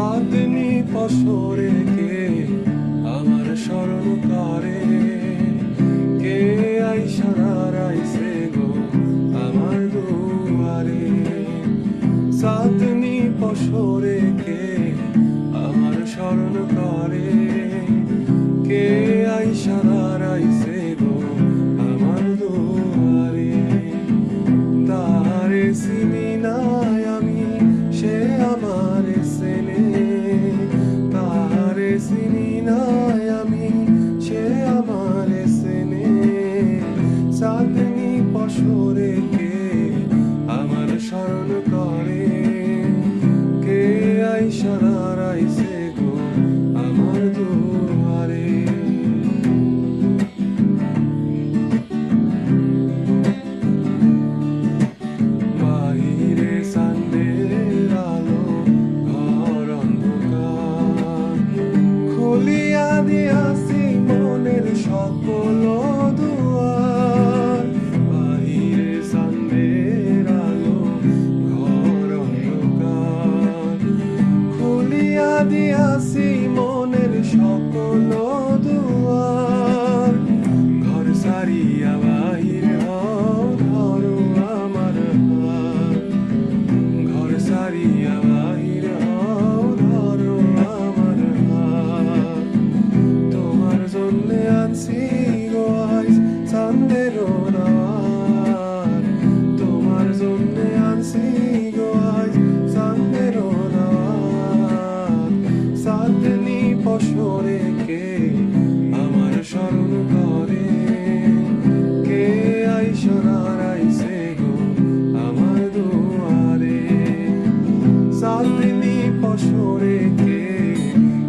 চাঁদনি পশরে কে? আমার স্মরণ করে কে আইসারা রাইছে গো আমার দুয়ারে? চাঁদনি পশরে কে চিনি নাই আমি সে আমার সেনে। চাঁদনি পশরে কে আমার স্মরণ করে? কে আইসারা দিয়াছি মনের সকল দুয়ার। ঘর সারিয়া বাহির ধরো আমার ঘর সারিয়া বাহির ধরো আমার তোমার জন্য আনছি সরে